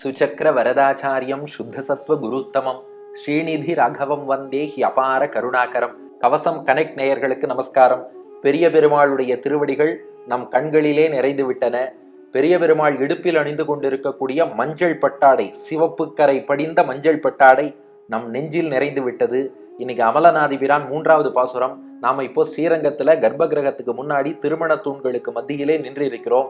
சுச்சக்கர வரதாச்சாரியம் சுத்தசத்வ குருத்தமம். ஸ்ரீநிதி ராகவம் வந்தே he அபார கருணாகரம். கவசம் connect நேயர்களுக்கு நமஸ்காரம். பெரிய பெருமாளுடைய திருவடிகள் நம் கண்களிலே நிறைந்து விட்டன பெரிய பெருமாள் இடுப்பில் அணிந்து கொண்டிருக்கக்கூடிய மஞ்சள் பட்டாடை சிவப்பு கரை படிந்த மஞ்சள் பட்டாடை நம் நெஞ்சில் நிறைந்து விட்டது இன்னைக்கு அமலநாதிபிரான் மூன்றாவது பாசுரம். நாம இப்போ ஸ்ரீரங்கத்துல கர்ப்ப கிரகத்துக்கு முன்னாடி திருமண தூண்களுக்கு மத்தியிலே நின்று இருக்கிறோம்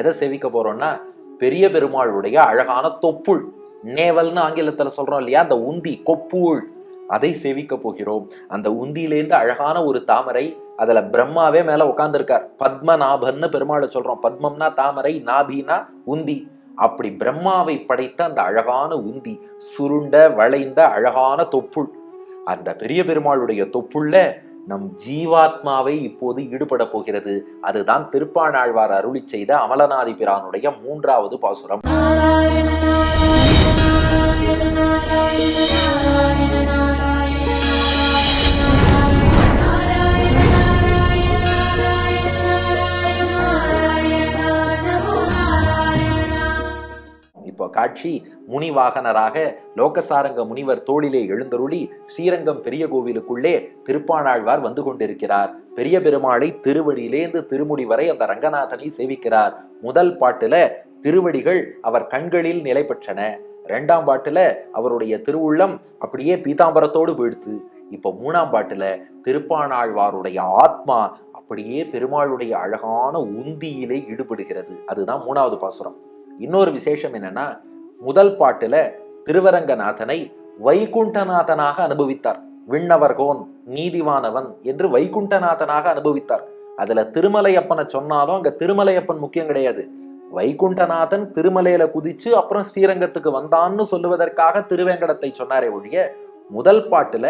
எதை சேவிக்க போறோம்னா பெரிய பெருமாளுடைய அழகான தொப்புள். நேவல்னு ஆங்கிலத்துல சொல்றோம் இல்லையா? அந்த உந்தி கொப்புள் அதை சேவிக்க போகிறோம். அந்த உந்தியிலேருந்து அழகான ஒரு தாமரை அதுல பிரம்மாவே மேல உட்கார்ந்திருக்கார் பத்மநாபன்னு பெருமாளை சொல்றோம். பத்மம்னா தாமரை நாபினா உந்தி. அப்படி பிரம்மாவை படைத்த அந்த அழகான உந்தி சுருண்ட வளைந்த அழகான தொப்புள். அந்த பெரிய பெருமாளுடைய தொப்புள்ள நம் ஜீவாத்மாவை இப்போது ஈடுபட போகிறது. அதுதான் திருப்பாணாழ்வார் அருளி செய்த அமலநாதி பிரானுடைய மூன்றாவது பாசுரம். காட்சி முனிவாகனராக லோகசாரங்க முனிவர் தோளிலே எழுந்தருளி ஸ்ரீரங்கம் பெரிய கோவிலுக்குள்ளே திருப்பானாழ்வார் வந்து கொண்டிருக்கிறார். பெரிய பெருமாளை திருவடியிலேந்து திருமுடி வரை அந்த ரங்கநாதனை சேவிக்கிறார். முதல் பாட்டுல திருவடிகள் அவர் கண்களில் நிலை பெற்றன. ரெண்டாம் பாட்டுல அவருடைய திருவுள்ளம் அப்படியே பீதாம்பரத்தோடு போயிடுத்து இப்போ மூணாம் பாட்டுல திருப்பானாழ்வாருடைய ஆத்மா அப்படியே பெருமாளுடைய அழகான உந்தியிலே ஈடுபடுகிறது. அதுதான் மூணாவது பாசுரம். இன்னொரு விசேஷம் என்னன்னா முதல் பாட்டுல திருவரங்கநாதனை வைகுண்டநாதனாக அனுபவித்தார். விண்ணவர்கோன் நீதிவானவன் என்று வைகுண்டநாதனாக அனுபவித்தார். அதுல திருமலையப்பனை சொன்னாலும் அங்க திருமலையப்பன் முக்கியம் கிடையாது. வைகுண்டநாதன் திருமலையில குதிச்சு அப்புறம் ஸ்ரீரங்கத்துக்கு வந்தான்னு சொல்லுவதற்காக திருவேங்கடத்தை சொன்னாரே ஒழிய முதல் பாட்டுல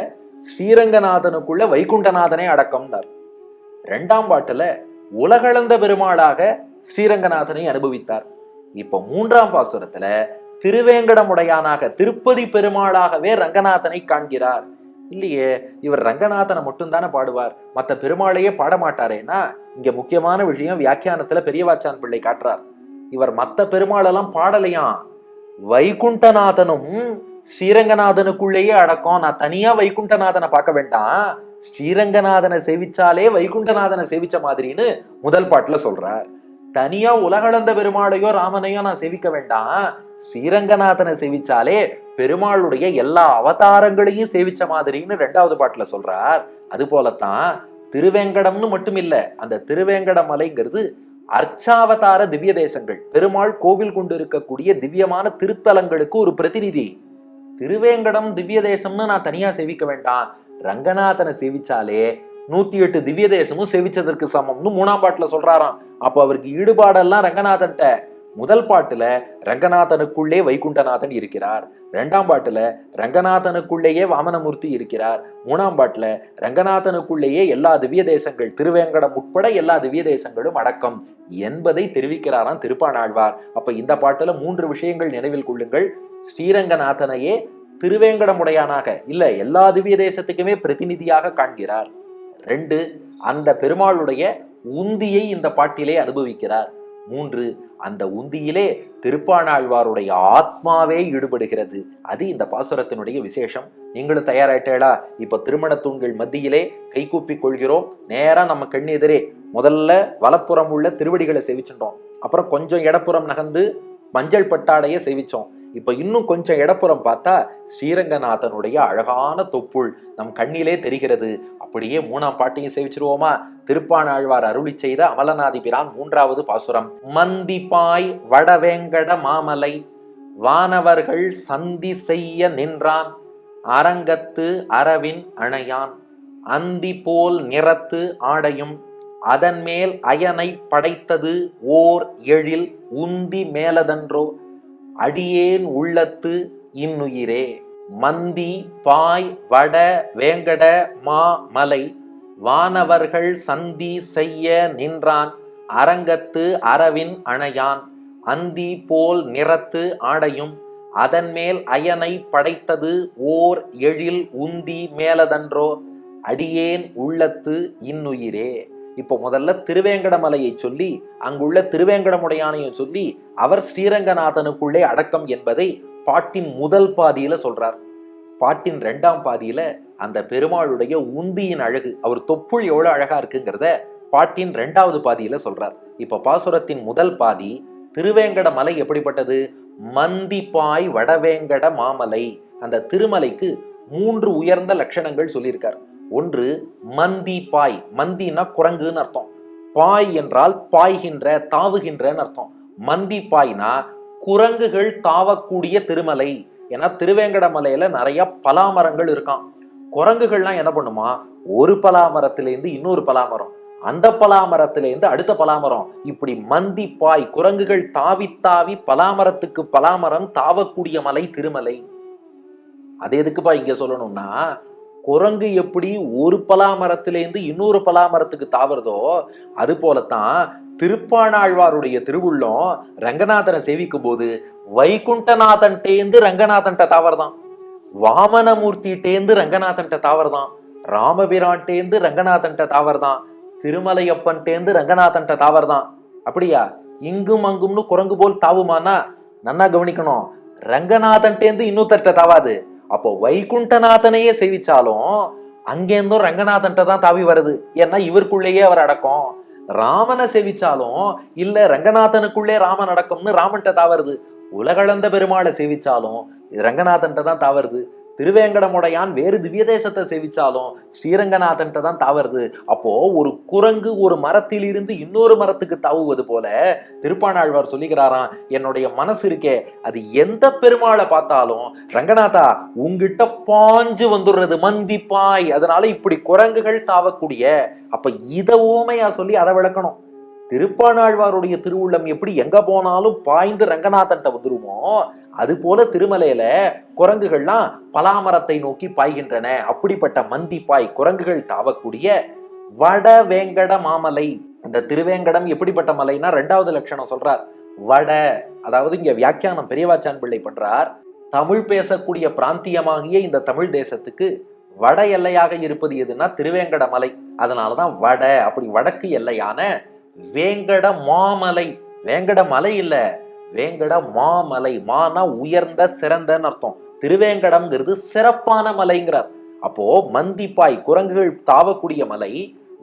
ஸ்ரீரங்கநாதனுக்குள்ள வைகுண்டநாதனே அடக்கம்னார். ரெண்டாம் பாட்டுல உலகளந்த பெருமாளாக ஸ்ரீரங்கநாதனை அனுபவித்தார். இப்போ மூன்றாம் பாசுரத்துல திருவேங்கடமுடையானாக திருப்பதி பெருமாளாகவே ரங்கநாதனை காண்கிறார். இல்லையே இவர் ரங்கநாதனை மட்டும்தானே பாடுவார். மற்ற பெருமாளையே பாடமாட்டாரேனா இங்க முக்கியமான விஷயம் வியாக்கியானத்துல பெரியவாச்சான் பிள்ளை காட்டுறார். இவர் மத்த பெருமாளெல்லாம் பாடலையாம் வைகுண்டநாதனும் ஸ்ரீரங்கநாதனுக்குள்ளேயே அடக்கம். நான் தனியா வைகுண்டநாதனை பார்க்க வேண்டாம். ஸ்ரீரங்கநாதனை சேவிச்சாலே வைகுண்டநாதனை சேவிச்ச மாதிரின்னு முதல் பாட்டுல சொல்றார். தனியா உலகளந்த பெருமாளையோ ராமனையோ நான் சேவிக்க வேண்டாம். ஸ்ரீரங்கநாதனை சேவிச்சாலே பெருமாளுடைய எல்லா அவதாரங்களையும் சேவிச்ச மாதிரின்னு ரெண்டாவது பாட்டுல சொல்றார். அது போலத்தான் திருவேங்கடம்னு மட்டும் இல்ல அந்த திருவேங்கட மலைங்கிறது அர்ச்சாவதார திவ்ய தேசங்கள் பெருமாள் கோவில் கொண்டு இருக்கக்கூடிய திவ்யமான திருத்தலங்களுக்கு ஒரு பிரதிநிதி. திருவேங்கடம் திவ்ய தேசம்னு நான் தனியா சேவிக்க வேண்டாம். ரங்கநாதனை சேவிச்சாலே நூத்தி எட்டு திவ்ய தேசமும் சேவிச்சதற்கு சமம்னு மூணாம் பாட்டுல சொல்றாராம். அப்போ அவருக்கு ஈடுபாடெல்லாம் ரங்கநாதன்ட்ட முதல் பாட்டுல ரங்கநாதனுக்குள்ளே வைகுண்டநாதன் இருக்கிறார். ரெண்டாம் பாட்டுல ரங்கநாதனுக்குள்ளேயே வாமனமூர்த்தி இருக்கிறார். மூணாம் பாட்டுல ரங்கநாதனுக்குள்ளேயே எல்லா திவ்ய தேசங்கள் திருவேங்கடம் உட்பட எல்லா திவ்ய தேசங்களும் அடக்கம் என்பதை தெரிவிக்கிறாராம் திருப்பாணாழ்வார் அப்ப இந்த பாட்டுல மூன்று விஷயங்கள் நினைவில் கொள்ளுங்கள். ஸ்ரீரங்கநாதனையே திருவேங்கடமுடையானாக இல்ல எல்லா திவ்ய தேசத்துக்குமே பிரதிநிதியாக காண்கிறார். ரெண்டு அந்த பெருமாளுடைய உந்தியை இந்த பாட்டிலே அனுபவிக்கிறார். மூன்று அந்த உந்தியிலே திருப்பாணாழ்வாருடைய ஆத்மாவே ஈடுபடுகிறது. அது இந்த பாசுரத்தினுடைய விசேஷம். நீங்களும் தயாராயிட்டேளா இப்ப திருமண தூண்கள் மத்தியிலே கைகூப்பி கொள்கிறோம். நேரா நம்ம கண் எதிரே முதல்ல வலப்புறம் உள்ள திருவடிகளை செவிச்சுட்டோம். அப்புறம் கொஞ்சம் இடப்புறம் நகர்ந்து மஞ்சள் பட்டாடையை செவிச்சோம். இப்ப இன்னும் கொஞ்சம் இடப்புறம் பார்த்தா ஸ்ரீரங்கநாதனுடைய அழகான தொப்புள் நம் கண்ணிலே தெரிகிறது. அப்படியே மூணாம் பாட்டையும் சேவிச்சிருவோமா? திருப்பாணாழ்வார் அருளி செய்த அமலநாதிபிரான் மூன்றாவது பாசுரம். மந்திப்பாய் வடவேங்கட மாமலை வானவர்கள் சந்தி செய்ய நின்றான் அரங்கத்து அரவின் அணையான் அந்தி போல் நிறத்து ஆடையும் அதன் மேல் அயனை படைத்தது ஓர் எழில் உந்தி மேலதன்றோ அடியேன் உள்ளத்து இன்னுயிரே. மந்தி பாய் வட வேங்கட மா மலை. வானவர்கள் சந்தி செய்ய நின்றான் அரங்கத்து அரவின் அணையான். அந்தி போல் நிறத்து ஆடையும் அதன்மேல் அயனை படைத்தது ஓர் எழில் உந்தி மேலதன்றோ. அடியேன் உள்ளத்து இன்னுயிரே. இப்போ முதல்ல திருவேங்கடமலையை சொல்லி அங்குள்ள திருவேங்கடமுடையானையும் சொல்லி அவர் ஸ்ரீரங்கநாதனுக்குள்ளே அடக்கம் என்பதை பாட்டின் முதல் பாதியில சொல்றார். பாட்டின் ரெண்டாம் பாதியில அந்த பெருமாளுடைய உந்தியின் அழகு அவர் தொப்புள் எவ்வளவு அழகா இருக்குங்கிறத பாட்டின் ரெண்டாவது பாதியில சொல்றார். இப்ப பாசுரத்தின் முதல் பாதி திருவேங்கட மலை எப்படிப்பட்டது? மந்திப்பாய் வடவேங்கட மாமலை. அந்த திருமலைக்கு மூன்று உயர்ந்த லட்சணங்கள் சொல்லியிருக்கார். ஒன்று மந்தி பாய் மந்தின்னா குரங்குன்னு அர்த்தம். பாய் என்றால் பாய்கின்ற தாவுகின்றன்னு அர்த்தம். மந்தி பாய்னா குரங்குகள் தாவக்கூடிய திருமலை. ஏன்னா திருவேங்கடமலையில நிறைய பலாமரங்கள் இருக்கான் குரங்குகள்லாம் என்ன பண்ணுமா? ஒரு பலாமரத்திலேருந்து இன்னொரு பலாமரம். அந்த பலாமரத்திலேருந்து அடுத்த பலாமரம். இப்படி மந்தி பாய் குரங்குகள் தாவி தாவி பலாமரத்துக்கு பலாமரம் தாவக்கூடிய மலை திருமலை. அது எதுக்குப்பா இங்க சொல்லணும்னா குரங்கு எப்படி ஒரு பலாமரத்திலேருந்து இன்னொரு பலாமரத்துக்கு தாவறதோ அது போலத்தான் திருப்பாணாழ்வாருடைய திருவுள்ளம் ரங்கநாதனை சேவிக்கும் போது வைகுண்டநாதன் டேந்து ரங்கநாதன்ட்ட தாவர்தான். வாமனமூர்த்தி டேந்து ரங்கநாதன்ட்ட தாவர்தான். ராமபிரான் டேந்து ரங்கநாதன்ட்ட தாவர்தான். திருமலையப்பன் டேந்து ரங்கநாதன்ட்ட தாவர்தான். அப்படியா? இங்கும் அங்கும்னு குரங்கு போல் தாவுமானா? நன்னா கவனிக்கணும். ரங்கநாதன்டேந்து இன்னொருத்தர்கிட்ட தாவாது. அப்போ வைகுண்டநாதனையே சேவிச்சாலும் அங்கேருந்தும் ரங்கநாதன்ட்ட தான் தாவி வருது. ஏன்னா இவருக்குள்ளேயே அவர் அடக்கம். ராமனை சேவிச்சாலும் இல்ல ரங்கநாதனுக்குள்ளே ராமன் அடக்கம்னு ராமன்ட்ட தாவருது. உலகளந்த பெருமாளை சேவிச்சாலும் ரங்கநாதன்கிட்ட ரங்கநாதன்ட்ட தான் தாவருது. திருவேங்கடமுடையான் வேறு திவ்ய தேசத்தை சேவிச்சாலும் ஸ்ரீரங்கநாதன்ட்ட தான் தவறுது அப்போ ஒரு குரங்கு ஒரு மரத்தில் இருந்து இன்னொரு மரத்துக்கு தவுவது போல திருப்பாணாழ்வார் சொல்லிக்கிறாராம் என்னுடைய மனசு இருக்கே அது எந்த பெருமாளை பார்த்தாலும் ரங்கநாதா உங்ககிட்ட பாஞ்சு வந்துடுறது மந்திப்பாய் அதனால இப்படி குரங்குகள் தாவக்கூடிய. அப்ப இத ஓமையா சொல்லி அதை விளக்கணும். திருப்பாணாழ்வாருடைய திருவுள்ளம் எப்படி எங்க போனாலும் பாய்ந்து ரங்கநாதன்ட்ட வந்துருமோ அது போல திருமலையில குரங்குகள்லாம் பலாமரத்தை நோக்கி பாய்கின்றன. அப்படிப்பட்ட மந்திப்பாய் குரங்குகள் தாவக்கூடிய வட வேங்கட மாமலை. இந்த திருவேங்கடம் எப்படிப்பட்ட மலைனா ரெண்டாவது லட்சணம் சொல்றார். வட அதாவது இங்க வியாக்கியானம் பெரியவாச்சான் பிள்ளை பண்றார். தமிழ் பேசக்கூடிய பிராந்தியமாகிய இந்த தமிழ் தேசத்துக்கு வட எல்லையாக இருப்பது எதுனா திருவேங்கட மலை. அதனாலதான் வட அப்படி வடக்கு எல்லையான வேங்கட மாமலை. வேங்கட மலை இல்லை வேங்கட மாமலை மானா உயர்ந்த சிறந்தன்னு அர்த்தம். திருவேங்கடம்ங்கிறது சிறப்பான மலைங்கிறார். அப்போ மந்திப்பாய் குரங்குகள் தாவக்கூடிய மலை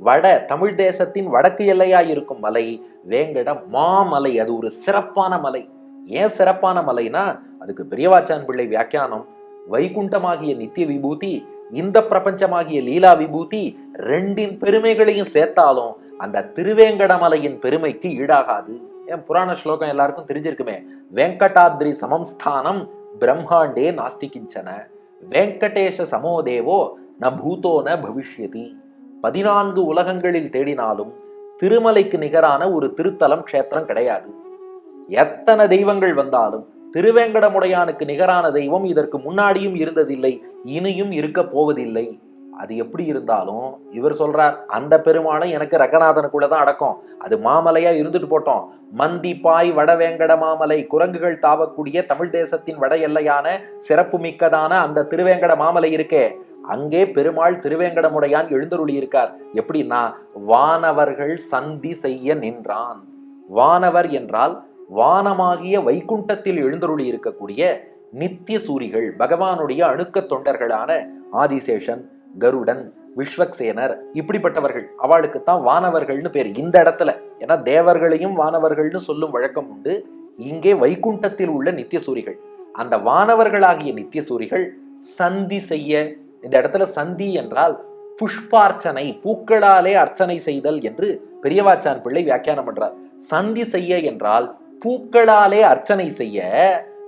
வட தமிழ் தேசத்தின் வடக்கு எல்லையாய் இருக்கும் மலை வேங்கட மாமலை அது ஒரு சிறப்பான மலை. ஏன் சிறப்பான மலைனா அதுக்கு பெரியவாச்சான் பிள்ளை வியாக்கியானம் வைகுண்டமாகிய நித்திய விபூதி இந்த பிரபஞ்சமாகிய லீலா விபூதி ரெண்டின் பெருமைகளையும் சேர்த்தாலும் அந்த திருவேங்கட மலையின் பெருமைக்கு ஈடாகாது. ஏன் புராண ஸ்லோகம் எல்லாருக்கும் தெரிஞ்சிருக்குமே. வெங்கடாத்ரி சமம் ஸ்தானம் பிரம்மாண்டே நாஸ்தி கிஞ்சன வெங்கடேஷ சமோதேவோ ந பூதோ ந பவிஷ்யதி. பதினான்கு உலகங்களில் தேடினாலும் திருமலைக்கு நிகரான ஒரு திருத்தலம் க்ஷேத்திரம் கிடையாது. எத்தனை தெய்வங்கள் வந்தாலும் திருவேங்கடமுடையானுக்கு நிகரான தெய்வம் இதற்கு முன்னாடியும் இருந்ததில்லை இனியும் இருக்க போவதில்லை. அது எப்படி இருந்தாலும் இவர் சொல்றார் அந்த பெருமாளை எனக்கு ரங்கநாதனுக்குள்ள தான் அடக்கம். அது மாமலையா இருந்துட்டு போட்டோம். மந்தி பாய் வடவேங்கட மாமலை குரங்குகள் தாவக்கூடிய தமிழ் தேசத்தின் வட எல்லையான சிறப்பு மிக்கதான அந்த திருவேங்கட மாமலை இருக்கே. அங்கே பெருமாள் திருவேங்கடமுடையான் எழுந்தருளி இருக்கார். எப்படின்னா வானவர்கள் சந்தி செய்ய நின்றான். வானவர் என்றால் வானமாகிய வைகுண்டத்தில் எழுந்தருளி இருக்கக்கூடிய நித்திய சூரிகள் பகவானுடைய அணுக்க தொண்டர்களான ஆதிசேஷன் கருடன் விஸ்வக்சேனர் இப்படிப்பட்டவர்கள். அவளுக்குத்தான் வானவர்கள்னு பேர். இந்த இடத்துல. ஏன்னா தேவர்களையும் வானவர்கள்னு சொல்லும் வழக்கம் உண்டு. இங்கே வைகுண்டத்தில் உள்ள நித்திய சூரிகள் அந்த வானவர்களாகிய நித்திய சூரிகள் சந்தி செய்ய இந்த இடத்துல சந்தி என்றால் புஷ்பார்ச்சனை பூக்களாலே அர்ச்சனை செய்தல் என்று பெரியவாச்சான் பிள்ளை வியாக்கியானம் பண்றார். சந்தி செய்ய என்றால் பூக்களாலே அர்ச்சனை செய்ய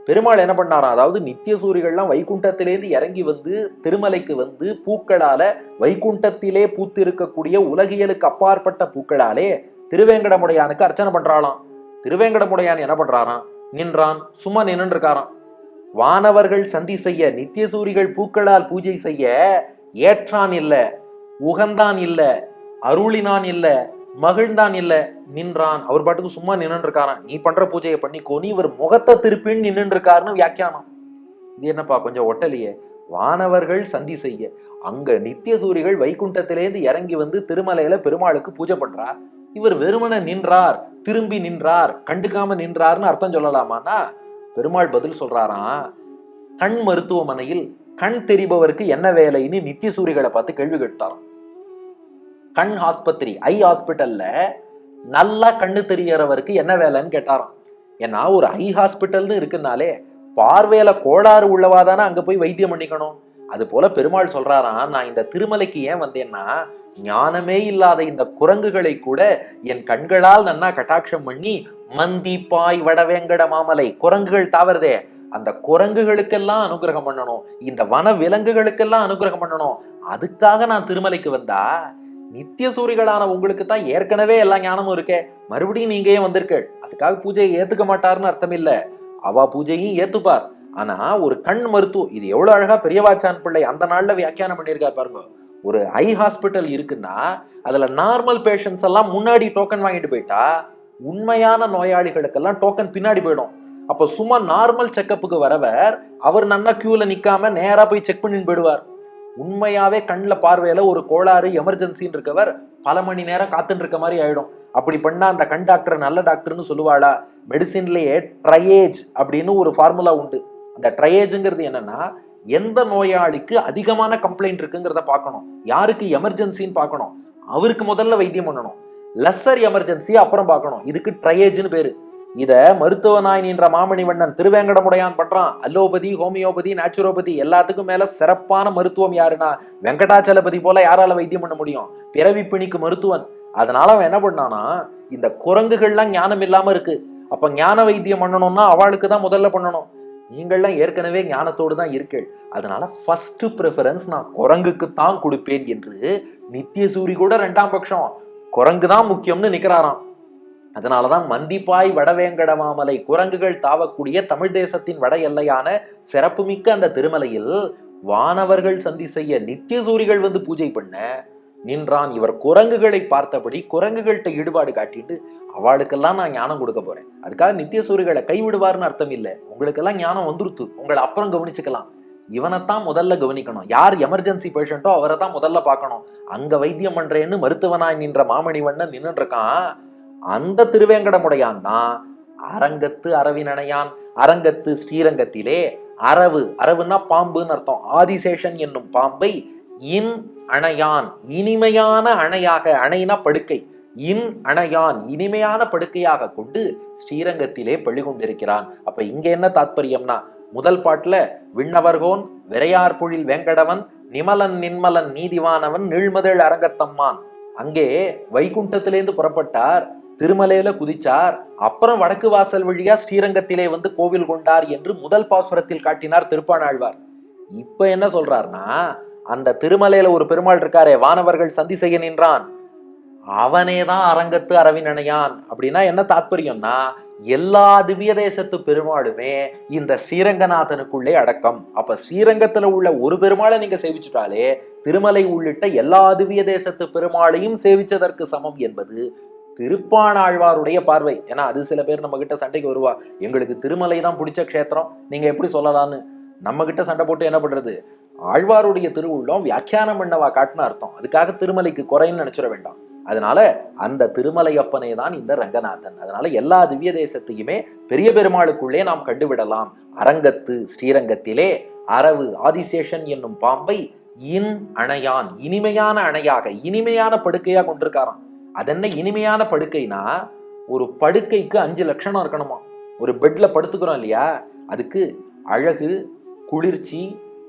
பெருமாள் என்ன பண்ணாராம்? அதாவது நித்திய சூரிகள்லாம் வைகுண்டத்திலேருந்து இறங்கி வந்து திருமலைக்கு வந்து பூக்களால வைகுண்டத்திலே பூத்திருக்கக்கூடிய உலகியலுக்கு அப்பாற்பட்ட பூக்களாலே திருவேங்கடமுடையானுக்கு அர்ச்சனை பண்றாளாம். திருவேங்கடமுடையான் என்ன பண்றாராம்? நின்றான் சும்மா நின்று இருக்காராம் வானவர்கள் சந்தி செய்ய நித்திய சூரிகள் பூக்களால் பூஜை செய்ய ஏற்றான் இல்ல உகந்தான் இல்ல அருளினான் இல்ல மகிழ்ந்தான் இல்ல நின்றான். அவர் பாட்டுக்கு சும்மா நின்று இருக்காரான் நீ பண்ற பூஜையை பண்ணிக்கோ நீ இவர் முகத்தை திருப்பின்னு நின்று இருக்காருன்னு வியாக்கியானம். இது என்னப்பா கொஞ்சம் ஒட்டலையே. வானவர்கள் சந்தி செய்ய. அங்க நித்திய சூரிகள் வைகுண்டத்திலேருந்து இறங்கி வந்து திருமலையில பெருமாளுக்கு பூஜை பண்றார் இவர் வெறுமன நின்றார். திரும்பி நின்றார். கண்டுக்காம நின்றார்னு அர்த்தம் சொல்லலாமானா பெருமாள் பதில் சொல்றாராம். கண் மருத்துவமனையில் கண் தெரிபவருக்கு என்ன வேலைன்னு நித்திய சூரிகளை பார்த்து கேள்வி கேட்டாராம். கண் ஆஸ்பத்திரி ஐ ஹாஸ்பிட்டல்ல நல்லா கண்ணு தெரியறவருக்கு என்ன வேலைன்னு கேட்டாராம். ஏன்னா ஒரு ஐ ஹாஸ்பிட்டல்னு இருக்குனாலே பார்வையில கோளாறு உள்ளவா தானே அங்க போய் வைத்தியம் பண்ணிக்கணும். அது போல பெருமாள் சொல்றாராம் நான் இந்த திருமலைக்கு ஏன் வந்தேன்னா ஞானமே இல்லாத இந்த குரங்குகளை கூட என் கண்களால் நன்னா கட்டாட்சம் பண்ணி மந்தி பாய் வடவேங்கட மாமலை குரங்குகள் தாவறதே அந்த குரங்குகளுக்கெல்லாம் அனுகிரகம் பண்ணணும் இந்த வன விலங்குகளுக்கெல்லாம் அனுகிரகம் பண்ணணும். அதுக்காக நான் திருமலைக்கு வந்தா நித்திய சூரிகளான உங்களுக்கு தான் ஏற்கனவே எல்லா ஞானமும் இருக்கே. மறுபடியும் நீங்க ஏன் வந்திருக்கள். அதுக்காக பூஜையை ஏத்துக்க மாட்டாருன்னு அர்த்தம் இல்ல அவா பூஜையும் ஏத்துப்பார். ஆனா ஒரு கண் மருத்துவம் இது எவ்வளவு அழகா பெரியவாச்சான் பிள்ளை அந்த நாள்ல வியாக்கியானம் பண்ணியிருக்கார் பாருங்க. ஒரு ஐ ஹாஸ்பிட்டல் இருக்குன்னா அதுல நார்மல் பேஷண்ட்ஸ் எல்லாம் முன்னாடி டோக்கன் வாங்கிட்டு போயிட்டா உண்மையான நோயாளிகளுக்கெல்லாம் டோக்கன் பின்னாடி போயிடும். அப்ப சும்மா நார்மல் செக்கப்புக்கு வரவர் அவர் நல்லா கியூல நிக்காம நேரா போய் செக் பண்ணின்னு போயிடுவார். உண்மையாவே கண்ணில் பார்வையில ஒரு கோளாறு எமர்ஜென்சின்னு இருக்கவர் பல மணி நேரம் காத்துட்டு இருக்க மாதிரி ஆயிடும். அப்படி பண்ணா அந்த கண் டாக்டர் நல்ல டாக்டர்னு சொல்லுவாளா? மெடிசின்லயே ட்ரையேஜ் அப்படின்னு ஒரு ஃபார்முலா உண்டு. அந்த ட்ரையேஜுங்கிறது என்னன்னா எந்த நோயாளிக்கு அதிகமான கம்ப்ளைண்ட் இருக்குங்கிறத பார்க்கணும். யாருக்கு எமர்ஜென்சின்னு பார்க்கணும். அவருக்கு முதல்ல வைத்தியம் பண்ணணும். லெஸ்ஸர் எமர்ஜென்சி அப்புறம் பார்க்கணும். இதுக்கு ட்ரையேஜ்னு பேரு. இத மருத்துவ நின்ற மாமணி வண்ணன் திருவேங்கடமுடையான் பண்றான். அல்லோபதி ஹோமியோபதி நேச்சுரோபதி எல்லாத்துக்கும் மேல சிறப்பான மருத்துவம் யாருன்னா வெங்கடாச்சலபதி போல யாரால வைத்தியம் பண்ண முடியும்? பிறவி பிணிக்கு மருத்துவன். அதனால அவன் என்ன பண்ணானா இந்த குரங்குகள்லாம் ஞானம் இல்லாம இருக்கு. அப்ப ஞான வைத்தியம் பண்ணணும்னா அவளுக்கு தான் முதல்ல பண்ணணும். நீங்கள்லாம் ஏற்கனவே ஞானத்தோடு தான் இருக்கீள். அதனால ஃபர்ஸ்ட் ப்ரிஃபரன்ஸ் நான் குரங்குக்கு தான் கொடுப்பேன் என்று நித்யசூரி கூட ரெண்டாம் பட்சம். குரங்கு தான் முக்கியம்னு நிக்கிறாராம். அதனாலதான் மந்திப்பாய் வடவேங்கடமாமலை குரங்குகள் தாவக்கூடிய தமிழ் தேசத்தின் வட எல்லையான சிறப்புமிக்க அந்த திருமலையில் வானவர்கள் சந்தி செய்ய நித்திய சூரிகள் வந்து பூஜை பண்ண நின்றான் இவர். குரங்குகளை பார்த்தபடி குரங்குகள்கிட்ட ஈடுபாடு காட்டிட்டு அவளுக்கெல்லாம் நான் ஞானம் கொடுக்க போறேன். அதுக்காக நித்திய சூரிகளை கைவிடுவார்னு அர்த்தம் இல்லை. உங்களுக்கெல்லாம் ஞானம் வந்துருத்து. உங்களை அப்புறம் கவனிச்சுக்கலாம். இவனைத்தான் முதல்ல கவனிக்கணும். யார் எமர்ஜென்சி பேஷண்ட்டோ அவரை தான் முதல்ல பார்க்கணும். அங்க வைத்தியம் பண்றேன்னு மருத்துவனாய் நின்ற மாமணிவண்ணன் நின்றுட்டு இருக்கான். அந்த திருவேங்கடமுடையான் தான் அரங்கத்து அரவினனையான் அரங்கத்து ஸ்ரீரங்கத்திலே அரவு. அரவுன்னா பாம்புன்னு அர்த்தம். ஆதிசேஷன் என்னும் பாம்பை இன் அணையான் இனிமையான அணையாக அணைனா படுக்கை. இன் அணையான் இனிமையான படுக்கையாக கொண்டு ஸ்ரீரங்கத்திலே பள்ளி கொண்டிருக்கிறான் அப்ப இங்க என்ன தாத்பரியம்னா முதல் பாட்டுல விண்ணவர்கோன் விரையார் பொழில் வேங்கடவன் நிமலன் நின்மலன் நீதிவானவன் நீழ்மதழ் அரங்கத்தம்மான். அங்கே வைகுண்டத்திலேந்து புறப்பட்டார் திருமலையில குதிச்சார். அப்புறம் வடக்கு வாசல் வழியா ஸ்ரீரங்கத்திலே வந்து கோவில் கொண்டார் என்று முதல் பாசுரத்தில் காட்டினார் திருப்பாணாழ்வார் இப்ப என்ன சொல்றாருன்னா அந்த திருமலையில ஒரு பெருமாள் இருக்காரே வானவர்கள் சந்தி செய்ய நின்றான். அவனே தான் அரங்கத்து அரவினனையான். அப்படின்னா என்ன தாத்பரியம்னா எல்லா திவ்ய தேசத்து பெருமாளுமே இந்த ஸ்ரீரங்கநாதனுக்குள்ளே அடக்கம். அப்ப ஸ்ரீரங்கத்துல உள்ள ஒரு பெருமாளை நீங்க சேவிச்சுட்டாலே திருமலை உள்ளிட்ட எல்லா திவ்ய தேசத்து பெருமாளையும் சேவிச்சதற்கு சமம் என்பது திருப்பாணாழ்வாருடைய பார்வை. ஏன்னா அது சில பேர் நம்ம கிட்ட சண்டைக்கு வருவா. எங்களுக்கு திருமலை தான் பிடிச்ச க்ஷேத்திரம். நீங்க எப்படி சொல்லலாம்னு. நம்ம கிட்ட சண்டை போட்டு என்ன பண்றது? ஆழ்வாருடைய திருவுள்ளம் வியாக்கியானம் பண்ணவா காட்டின அர்த்தம். அதுக்காக திருமலைக்கு குறைன்னு நினைச்சிட வேண்டாம். அதனால அந்த திருமலை அப்பனே தான் இந்த ரங்கநாதன். அதனால எல்லா திவ்ய தேசத்தையுமே பெரிய பெருமாளுக்குள்ளே நாம் கண்டுவிடலாம். அரங்கத்து ஸ்ரீரங்கத்திலே அரவு ஆதிசேஷன் என்னும் பாம்பை இன் அணையான் இனிமையான அணையாக இனிமையான படுக்கையா கொண்டிருக்காராம். அது என்ன இனிமையான படுக்கைனா ஒரு படுக்கைக்கு அஞ்சு லட்சணம் இருக்கணுமா? ஒரு பெட்ல படுத்துக்கிறோம் இல்லையா? அதுக்கு அழகு குளிர்ச்சி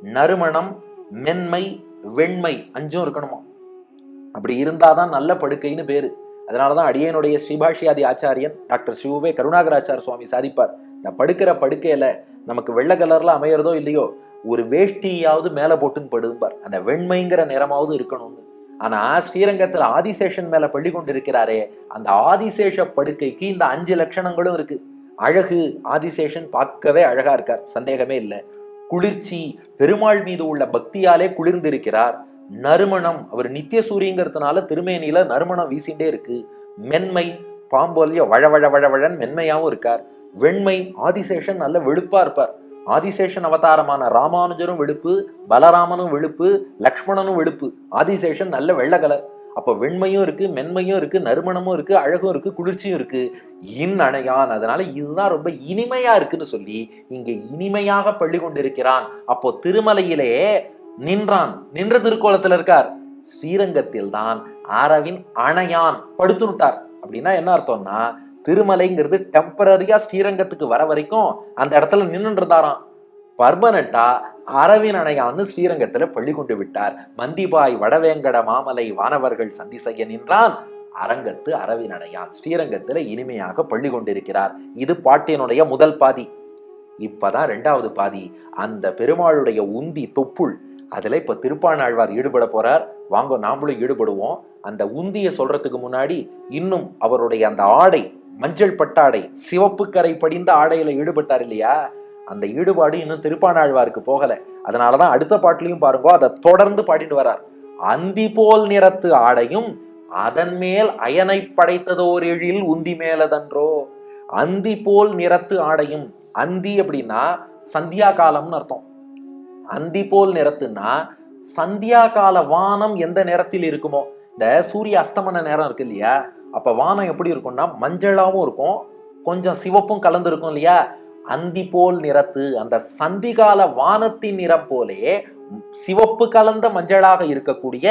நறுமணம் மென்மை வெண்மை அஞ்சும் இருக்கணுமா? அப்படி இருந்தால் தான் நல்ல படுக்கைன்னு பேரு. அதனாலதான் அடியனுடைய ஸ்ரீபாஷியாதி ஆச்சாரியன் டாக்டர் சிவவே கருணாகராச்சார சுவாமி சாதிப்பார் இந்த படுக்கிற படுக்கையில நமக்கு வெள்ளை கலர்ல அமையறதோ இல்லையோ ஒரு வேஷ்டியாவது மேலே போட்டுன்னு படும்பார். அந்த வெண்மைங்கிற நிறமாவது இருக்கணும்னு. ஆனா ஸ்ரீரங்கத்துல ஆதிசேஷன் மேல பள்ளி கொண்டு இருக்கிறாரே அந்த ஆதிசேஷ படுக்கைக்கு இந்த அஞ்சு லட்சணங்களும் இருக்கு. அழகு ஆதிசேஷன் பார்க்கவே அழகா இருக்கார் சந்தேகமே இல்லை. குளிர்ச்சி பெருமாள் மீது உள்ள பக்தியாலே குளிர்ந்திருக்கிறார். நறுமணம் அவர் நித்திய சூரியங்கிறதுனால திருமேனியில நறுமணம் வீசிண்டே இருக்கு. மென்மை பாம்போலிய வழ வழ வழ வழன் மென்மையாவும் இருக்கார். வெண்மை ஆதிசேஷன் நல்ல வெளுப்பா இருப்பார். ஆதிசேஷன் அவதாரமான ராமானுஜரும் வெளுப்பு பலராமனும் வெளுப்பு லக்ஷ்மணனும் வெளுப்பு ஆதிசேஷன் நல்ல வெள்ளை கலர் அப்ப வெண்மையும் இருக்கு மென்மையும் இருக்கு நறுமணமும் இருக்கு அழகும் இருக்கு குளிர்ச்சியும் இருக்கு. இன் அணையான். அதனால இதுதான் ரொம்ப இனிமையா இருக்குன்னு சொல்லி இங்க இனிமையாக பள்ளி கொண்டிருக்கிறான். அப்போ திருமலையிலே நின்றான். நின்ற திருக்கோலத்துல இருக்கார். ஸ்ரீரங்கத்தில் தான் அரவின் அணையான் படுத்துனுட்டார் அப்படின்னா என்ன அர்த்தம்னா திருமலைங்கிறது டெம்பரரியா ஸ்ரீரங்கத்துக்கு வர வரைக்கும் அந்த இடத்துல நின்றுதாராம் பர்மனண்டா அரவின் அணையான்னு ஸ்ரீரங்கத்துல பள்ளி கொண்டு விட்டார். மந்திபாய் வடவேங்கட மாமலை வானவர்கள் சந்தி செய்ய நின்றான். அரங்கத்து அரவின் அடையான் ஸ்ரீரங்கத்துல இனிமையாக பள்ளி கொண்டிருக்கிறார் இது பாட்டினுடைய முதல் பாதி. இப்பதான் ரெண்டாவது பாதி. அந்த பெருமாளுடைய உந்தி தொப்புள். அதுல இப்ப திருப்பாணாழ்வார் ஈடுபட போறார். வாங்க நாமளும் ஈடுபடுவோம். அந்த உந்தியை சொல்றதுக்கு முன்னாடி இன்னும் அவருடைய அந்த ஆடை மஞ்சள் பட்டாடை சிவப்பு கரை படிந்த ஆடையில ஈடுபட்டார் இல்லையா? அந்த ஈடுபாடு இன்னும் திருப்பானாழ்வாருக்கு போகல. அதனாலதான் அடுத்த பாட்டிலையும் பாருங்கோ அதை தொடர்ந்து பாடிட்டு வரார். அந்தி போல் நிறத்து ஆடையும் அதன் மேல் அயனை படைத்ததோர் எழில் உந்தி மேலதன்றோ. அந்தி போல் நிறத்து ஆடையும் அந்தி அப்படின்னா சந்தியா காலம்னு அர்த்தம். அந்தி போல் நிறத்துன்னா சந்தியா கால வானம் எந்த நேரத்தில் இருக்குமோ? இந்த சூரிய அஸ்தமன நேரம் இருக்கு இல்லையா? அப்போ வானம் எப்படி இருக்கும்னா மஞ்சளாகவும் இருக்கும். கொஞ்சம் சிவப்பும் கலந்துருக்கும் இல்லையா? அந்தி போல் நிறத்து அந்த சந்திகால வானத்தின் நிறம் போலே சிவப்பு கலந்த மஞ்சளாக இருக்கக்கூடிய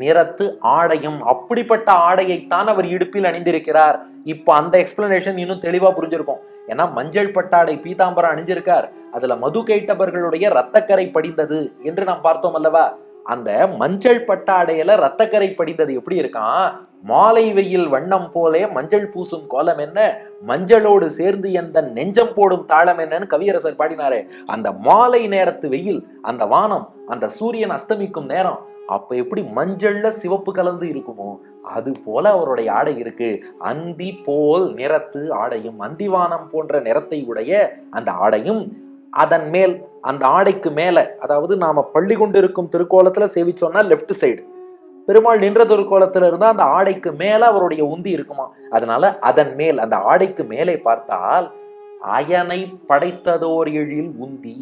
நிறத்து ஆடையும் அப்படிப்பட்ட ஆடையைத்தான் அவர் இடுப்பில் அணிந்திருக்கிறார். இப்போ அந்த எக்ஸ்பிளனேஷன் இன்னும் தெளிவாக புரிஞ்சிருக்கும். ஏன்னா மஞ்சள் பட்டாடை பீதாம்பரம் அணிஞ்சிருக்கார். அதுல மது கேட்டவர்களுடைய இரத்தக்கரை படிந்தது என்று நாம் பார்த்தோம் அல்லவா? அந்த மஞ்சள் பட்டாடையில ரத்தக்கரை படிந்தது எப்படி இருக்கான்? மாலை வெயில் வண்ணம் போலே மஞ்சள் பூசும் கோலம் என்ன? மஞ்சளோடு சேர்ந்து எந்த நெஞ்சம் போடும் தாளம் என்னன்னு கவியரசர் பாடினாரே. அந்த மாலை நேரத்து வெயில் அந்த வானம் அந்த சூரியன் அஸ்தமிக்கும் நேரம் அப்ப எப்படி மஞ்சள்ல சிவப்பு கலந்து இருக்குமோ அது போல அவருடைய ஆடை இருக்கு. அந்தி போல் நிறத்து ஆடையும் அந்திவானம் போன்ற நிறத்தை உடைய அந்த ஆடையும் அதன் மேல் அந்த ஆடைக்கு மேலே அதாவது நாம் பள்ளி கொண்டிருக்கும் திருக்கோலத்தில் சேவிச்சோம்னா லெஃப்ட் சைடு பெருமாள் நின்ற திருக்கோலத்தில் இருந்தால் அந்த ஆடைக்கு மேலே அவருடைய உந்தி இருக்குமா? அதனால அதன் மேல் அந்த ஆடைக்கு மேலே பார்த்தால் அயனை படைத்ததோர் எழில் உந்தி.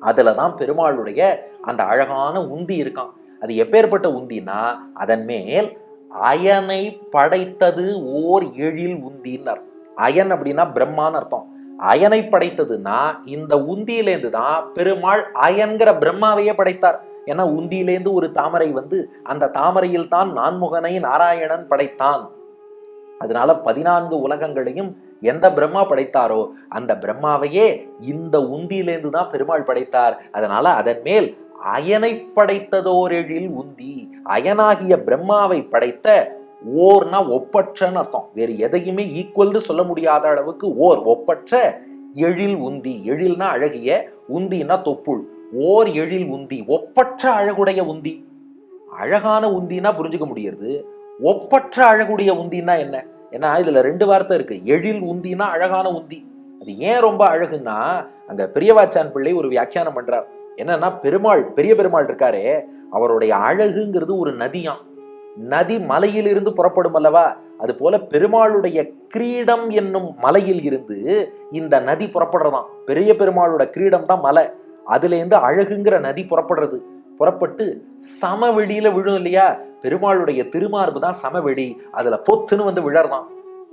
அதில் தான் பெருமாளுடைய அந்த அழகான உந்தி இருக்கான் அது எப்பேற்பட்ட உந்தினா அதன் மேல் அயனை படைத்தது ஓர் எழில் உந்தின்னர். அயன் அப்படின்னா பிரம்மான்னு அர்த்தம். அயனை படைத்ததுன்னா இந்த உந்தியிலேருந்து தான் பெருமாள் அயன்கிற பிரம்மாவையே படைத்தார். ஏன்னா உந்தியிலேருந்து ஒரு தாமரை வந்து அந்த தாமரையில் தான் நான்முகனை நாராயணன் படைத்தான். அதனால பதினான்கு உலகங்களையும் எந்த பிரம்மா படைத்தாரோ அந்த பிரம்மாவையே இந்த உந்தியிலேருந்து தான் பெருமாள் படைத்தார். அதனால அதன் மேல் அயனை படைத்ததோர் எழில் உந்தி அயனாகிய பிரம்மாவை படைத்த ஓர்னா ஒப்பற்றன்னு அர்த்தம். வேறு எதையுமே ஈக்குவல்னு சொல்ல முடியாத அளவுக்கு ஓர் ஒப்பற்ற எழில் உந்தி. எழில்னா அழகிய உந்தினா தொப்புள். ஓர் எழில் உந்தி. ஒப்பற்ற அழகுடைய உந்தி. அழகான உந்தினா புரிஞ்சுக்க முடியுது ஒப்பற்ற அழகுடைய உந்தினா என்ன? ஏன்னா இதுல ரெண்டு வார்த்தை இருக்கு. எழில் உந்தினா அழகான உந்தி. அது ஏன் ரொம்ப அழகுன்னா அங்க பெரியவாச்சான் பிள்ளை ஒரு வியாக்கியானம் பண்றார். என்னன்னா பெருமாள் பெரிய பெருமாள் இருக்காரே அவருடைய அழகுங்கிறது ஒரு நதியாம். நதி மலையிலிருந்து புறப்படும் அல்லவா? அது போல பெருமாளுடைய கிரீடம் என்னும் மலையில் இருந்து இந்த நதி புறப்படுறதாம். பெரிய பெருமாளோட கிரீடம் தான் மலை. அதுலேருந்து அழகுங்கிற நதி புறப்படுறது. புறப்பட்டு சமவெளியில விழும் இல்லையா? பெருமாளுடைய திருமார்பு தான் சமவெளி. அதுல பொத்துன்னு வந்து விழறதான்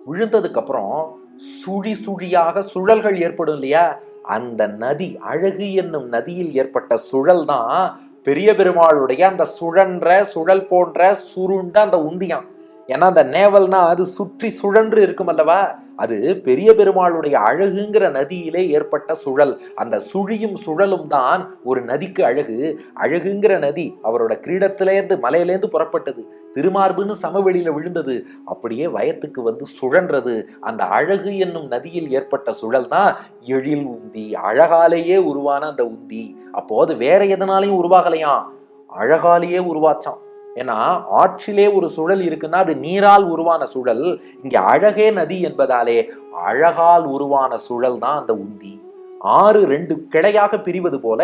விழுந்ததுக்கு அப்புறம் சுழி சுழியாக சுழல்கள் ஏற்படும் இல்லையா? அந்த நதி அழகு என்னும் நதியில் ஏற்பட்ட சுழல் தான் பெரிய பெருமாளுடைய அந்த சுழன்ற சுழல் போன்ற சுருண்ட அந்த உந்தியம். ஏன்னா அந்த நேவல்னா அது சுற்றி சுழன்று இருக்கும் அல்லவா? அது பெரிய பெருமாளுடைய அழகுங்கிற நதியிலே ஏற்பட்ட சுழல். அந்த சுழியும் சுழலும் தான் ஒரு நதிக்கு அழகு. அழகுங்கிற நதி அவரோட கிரீடத்திலேருந்து மலையிலேருந்து புறப்பட்டது. திருமார்புன்னு சமவெளியில விழுந்தது. அப்படியே வயத்துக்கு வந்து சுழன்றது. அந்த அழகு என்னும் நதியில் ஏற்பட்ட சுழல் தான் எழில் உந்தி அழகாலேயே உருவான அந்த உந்தி. அப்போ அது வேற எதனாலையும் உருவாகலையாம். அழகாலேயே உருவாச்சான் ஏன்னா ஆற்றிலே ஒரு சுழல் இருக்குன்னா அது நீரால் உருவான சுழல். இங்க அழகே நதி என்பதாலே அழகால் உருவான சுழல் தான் அந்த உந்தி. ஆறு ரெண்டு கிளையாக பிரிவது போல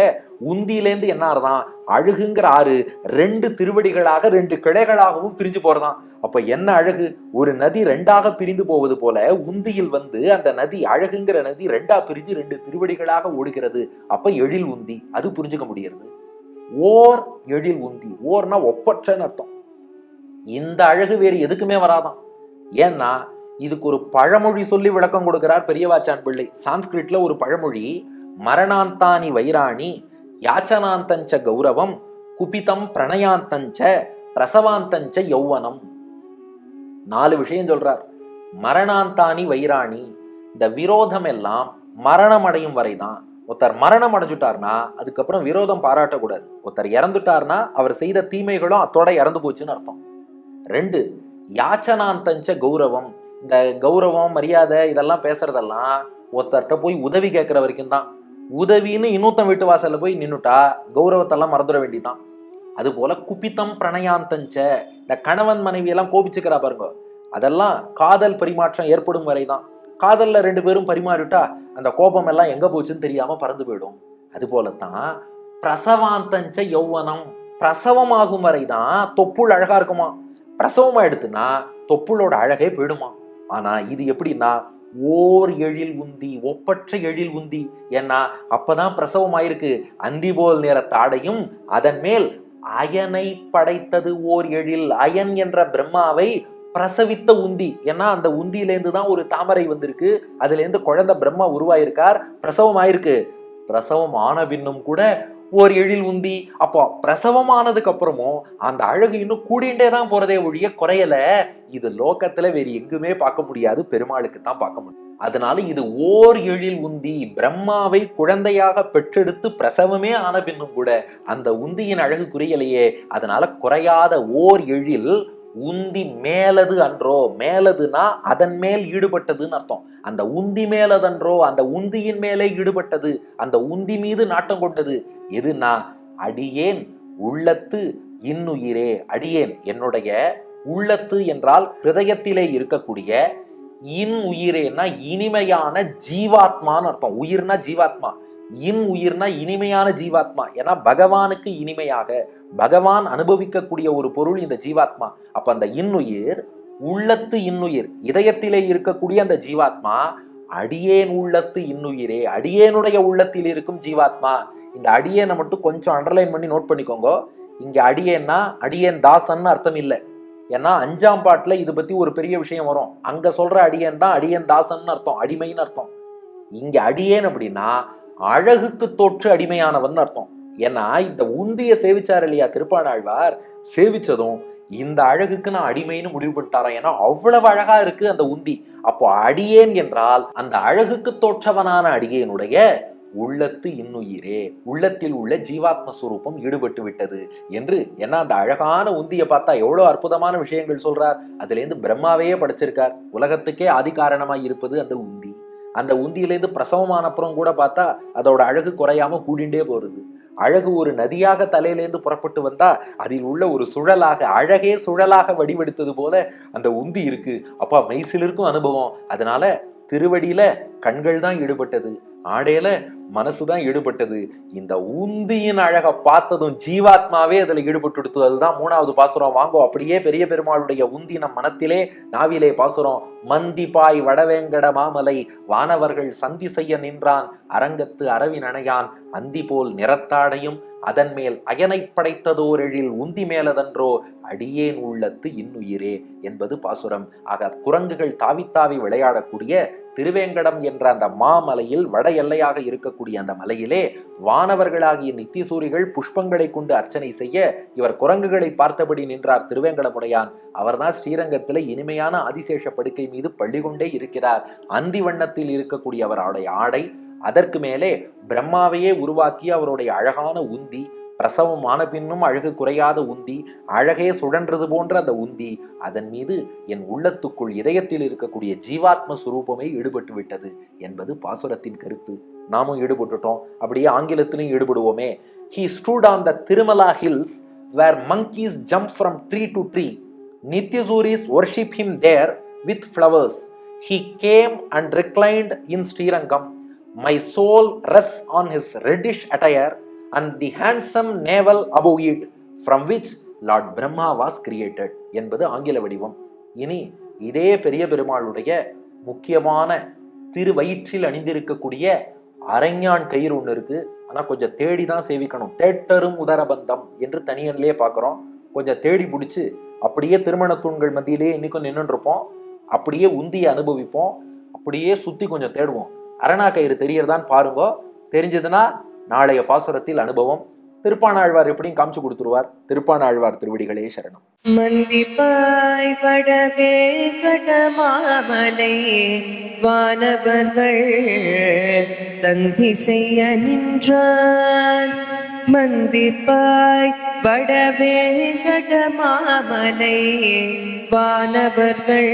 உந்தியிலேருந்து என்ன ஆறுதான் அழகுங்கிற ஆறு ரெண்டு திருவடிகளாக ரெண்டு கிளைகளாகவும் பிரிஞ்சு போறதான். அப்ப என்ன அழகு? ஒரு நதி ரெண்டாக பிரிந்து போவது போல உந்தியில் வந்து அந்த நதி அழகுங்கிற நதி ரெண்டா பிரிஞ்சு ரெண்டு திருவடிகளாக ஓடுகிறது. அப்ப எழில் உந்தி. அது புரிஞ்சுக்க முடிகிறது ஓர் எழில் உந்தி. ஓர்னா ஒப்பற்றன்னு அர்த்தம். இந்த அழகு வேறு எதுக்குமே வராதாம். ஏன்னா இதுக்கு ஒரு பழமொழி சொல்லி விளக்கம் கொடுக்கிறார் பெரியவாச்சான் பிள்ளை. சான்ஸ்கிரிட்ல ஒரு பழமொழி மரணாந்தானி வைராணி யாச்சனாந்தஞ்ச கௌரவம் குபிதம் பிரணயாந்தஞ்ச பிரசவாந்தஞ்ச யௌவனம். நாலு விஷயம் சொல்றார். மரணாந்தானி வைராணி இந்த விரோதம் எல்லாம் மரணம் அடையும் வரைதான். ஒருத்தர் மரணம் அடைஞ்சுட்டார்னா அதுக்கப்புறம் விரோதம் பாராட்டக்கூடாது. ஒருத்தர் இறந்துட்டார்னா அவர் செய்த தீமைகளும் அத்தோட இறந்து போச்சுன்னு அர்த்தம். ரெண்டு யாச்சனாந்தஞ்ச கௌரவம். இந்த கௌரவம் மரியாதை இதெல்லாம் பேசுறதெல்லாம் ஒருத்தர்கிட்ட போய் உதவி கேட்குற வரைக்கும் தான். உதவின்னு இன்னொருத்தன் வீட்டு வாசலில் போய் நின்றுட்டா கௌரவத்தெல்லாம் மறந்துட வேண்டிதான் அதுபோல குபித்தம் பிரணயாந்தஞ்ச இந்த கணவன் மனைவியெல்லாம் கோபிச்சுக்கிறா பாருங்க. அதெல்லாம் காதல் பரிமாற்றம் ஏற்படும் வரை தான் காதலில் ரெண்டு பேரும் பரிமாறிட்டா அந்த கோபம் எல்லாம் எங்கே போச்சுன்னு தெரியாமல் பறந்து போயிடும். அது போலத்தான் பிரசவாந்தஞ்ச யௌவனம் பிரசவமாகும் வரைதான் தொப்புள் அழகாக இருக்குமா? பிரசவமாக எடுத்துனா தொப்புளோட அழகே போயிடுமா? ஆனால் இது எப்படின்னா ஓர் எழில் உந்தி ஒப்பற்ற எழில் உந்தி. ஏன்னா அப்பதான் பிரசவம் ஆயிருக்கு அந்தி போல் நிற தாடையும் அதன் மேல் அயனை படைத்தது ஓர் எழில். அயன் என்ற பிரம்மாவை பிரசவித்த உந்தி. ஏன்னா அந்த உந்தியிலேருந்து தான் ஒரு தாமரை வந்திருக்கு. அதுலேருந்து குழந்தை பிரம்மா உருவாயிருக்கார். பிரசவம் ஆயிருக்கு பிரசவம் ஆன பின்னும் கூட ஓர் எழில் உந்தி. அப்போ பிரசவமானதுக்கு அப்புறமும் அந்த அழகு இன்னும் கூடிண்டே தான் போறதே ஒழிய குறையல. இது லோக்கத்துல வேறு எங்குமே பார்க்க முடியாது. பெருமாளுக்கு தான் பார்க்க முடியும். அதனால இது ஓர் எழில் உந்தி. பிரம்மாவை குழந்தையாக பெற்றெடுத்து பிரசவமே ஆன பின்னும் கூட அந்த உந்தியின் அழகு குறையலையே. அதனால குறையாத ஓர் எழில் உந்தி மேலது அன்றோ மேலதுனா அதன் மேல் ஈடுபட்டதுன்னு அர்த்தம். அந்த உந்தி மேலதன்றோ அந்த உந்தியின் மேலே ஈடுபட்டது அந்த உந்தி மீது நாட்டம் கொண்டது எதுனா அடியேன் உள்ளத்து இன்னுயிரே. அடியேன் என்னுடைய உள்ளத்து என்றால் ஹிருதயத்திலே இருக்கக்கூடிய இன் உயிரேனா இனிமையான ஜீவாத்மான்னு அர்த்தம். உயிர்னா ஜீவாத்மா இன் உயிர்னா இனிமையான ஜீவாத்மா. ஏன்னா பகவானுக்கு இனிமையாக பகவான் அனுபவிக்கக்கூடிய ஒரு பொருள் இந்த ஜீவாத்மா. அப்ப அந்த இன்னுயிர் உள்ளத்து இன்னுயிர் இதயத்திலே இருக்கக்கூடிய அந்த ஜீவாத்மா அடியேன் உள்ளத்து இன்னுயிரே அடியேனுடைய உள்ளத்தில் இருக்கும் ஜீவாத்மா. இந்த அடியேனை மட்டும் கொஞ்சம் அண்டர்லைன் பண்ணி நோட் பண்ணிக்கோங்க. இங்க அடியேன்னா அடியேன் தாசன்னு அர்த்தம் இல்லை. ஏன்னா அஞ்சாம் பாட்டுல இது பத்தி ஒரு பெரிய விஷயம் வரும். அங்க சொல்ற அடியேன் தான் அடியேன் தாசன்னு அர்த்தம் அடிமைன்னு அர்த்தம். இங்க அடியேன் அப்படின்னா அழகுக்கு தோற்று அடிமையானவன் அர்த்தம். ஏன்னா இந்த உந்திய சேவிச்சார் இல்லையா திருப்பாணாழ்வார் சேவிச்சதும் இந்த அழகுக்கு நான் அடிமைன்னு முடிவு பண்ணிட்டாராம். ஏன்னா அவ்வளவு அழகா இருக்கு அந்த உந்தி. அப்போ அடியேன் என்றால் அந்த அழகுக்கு தோற்றவனான அடியேனுடைய உள்ளத்து இன்னுயிரே. உள்ளத்தில் உள்ள ஜீவாத்ம சுரூபம் ஈடுபட்டு விட்டது என்று ஏன்னா அந்த அழகான உந்தியை பார்த்தா எவ்வளவு அற்புதமான விஷயங்கள் சொல்றார். அதுலேருந்து பிரம்மாவே பிரம்மாவையே படைச்சிருக்கார். உலகத்துக்கே ஆதிகாரணமாய் இருப்பது அந்த உந்தி. அந்த உந்தியிலேருந்து பிரசவமான அப்புறம் கூட பார்த்தா அதோட அழகு குறையாம கூடிண்டே போறது. அழகு ஒரு நதியாக தலையிலேருந்து புறப்பட்டு வந்தா அதில் உள்ள ஒரு சுழலாக அழகே சுழலாக வடிவெடுத்தது போல அந்த உந்தி இருக்கு. அப்பா மெய்சிலிருக்கும் அனுபவம். அதனால திருவடியில கண்கள் தான் ஈடுபட்டது. ஆடையில மனசுதான் ஈடுபட்டது. இந்த உந்தியின் அழகை பார்த்ததும் ஜீவாத்மாவே அதுல ஈடுபட்டு அதுதான் மூணாவது பாசுரம். வாங்கோ அப்படியே பெரிய பெருமாளுடைய உந்தி நம் மனத்திலே நாவிலே பாசுரம். மந்திபாய் வடவேங்கட மாமலை வானவர்கள் சந்தி செய்ய நின்றான். அரங்கத்து அரவின் அணையான் அந்தி போல் நிறத்தாடையும் அதன் மேல் அயனை படைத்ததோரெழில் உந்தி மேலதன்றோ அடியேன் உள்ளத்து இன்னுயிரே என்பது பாசுரம். ஆக குரங்குகள் தாவித்தாவி விளையாடக்கூடிய திருவேங்கடம் என்ற அந்த மாமலையில் வட எல்லையாக இருக்கக்கூடிய அந்த மலையிலே வானவர்களாகிய நித்திசூரிகள் புஷ்பங்களை கொண்டு அர்ச்சனை செய்ய இவர் குரங்குகளை பார்த்தபடி நின்றார். திருவேங்கடமுடையான். அவர்தான் ஸ்ரீரங்கத்தில் இனிமையான ஆதிசேஷ படுக்கை மீது பள்ளிகொண்டே இருக்கிறார். அந்தி வண்ணத்தில் இருக்கக்கூடிய அவருடைய ஆடை அதற்கு மேலே பிரம்மாவையே உருவாக்கி அவருடைய அழகான உந்தி பிரசவம் ஆன பின்னும் அழகு குறையாத உந்தி அழகே சுழன்றது போன்ற அந்த உந்தி அதன் மீது என் உள்ளத்துக்குள் இதயத்தில் இருக்கக்கூடிய ஜீவாத்ம சுரூபமே ஈடுபட்டு விட்டது என்பது பாசுரத்தின் கருத்து. நாமும் ஈடுபட்டுட்டோம். அப்படியே ஆங்கிலத்திலும் ஈடுபடுவோமே. He stood on the Tirumala hills where monkeys jump from tree to tree Nityasuris worship him there with flowers he came and reclined in Srirangam my soul rests on his reddish attire and the handsome navel above it from which Lord Brahma was created என்பது ஆங்கில வடிவம். இனி இதே பெரிய பெருமாளுடைய முக்கியமான திருவயிற்றில் அணிந்திருக்கக்கூடிய அரஞ்ஞான் கயிறு ஒன்று இருக்கு. ஆனால் கொஞ்சம் தேடி தான் சேவிக்கணும். தேட்டரும் உதரபந்தம் என்று தனியன்லயே பார்க்குறோம். கொஞ்சம் தேடி பிடிச்சி அப்படியே திருமண தூண்கள் மத்தியிலே இன்னைக்கும் நின்றுருப்போம் அப்படியே உந்தியை அனுபவிப்போம். அப்படியே சுற்றி கொஞ்சம் தேடுவோம். அரணா கயிறு தெரியறதான்னு பாருங்க. தெரிஞ்சதுன்னா நாளைய பாசுரத்தில் அனுபவம். திருப்பானாழ்வார் எப்படியும் காமிச்சு கொடுத்துருவார். திருப்பானாழ்வார் திருவடிகளே சரணம். மந்திப்பாய் படவே கடமாமலை வானவர்கள் சந்தி செய்ய நின்றான் மந்திப்பாய் வடவே கடமாமலை வானவர்கள்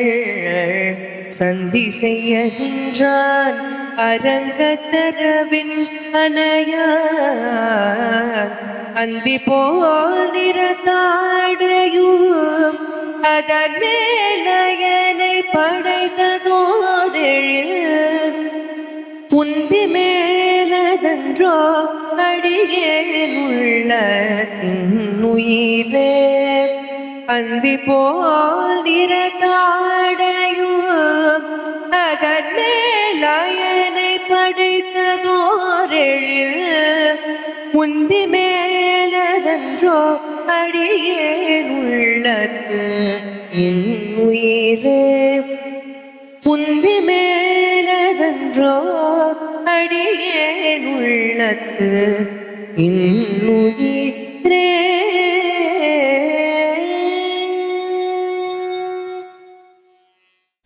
சந்தி செய்ய நின்றான் அரங்கத்தரவின் அனைய அந்தி போல் நிறத்தாடையும் அதன் மேலையனை படைத்ததோரெழில் உந்தி மேலதன்றோ அடியேன் உள்ள உயிரே. அந்தி போல் நிறத்தாடையும் அடியேன் உள்ளத்து என் உயிரே புந்தி மேலதன்றோ அடியேன் உள்ளத்து என் உயிர்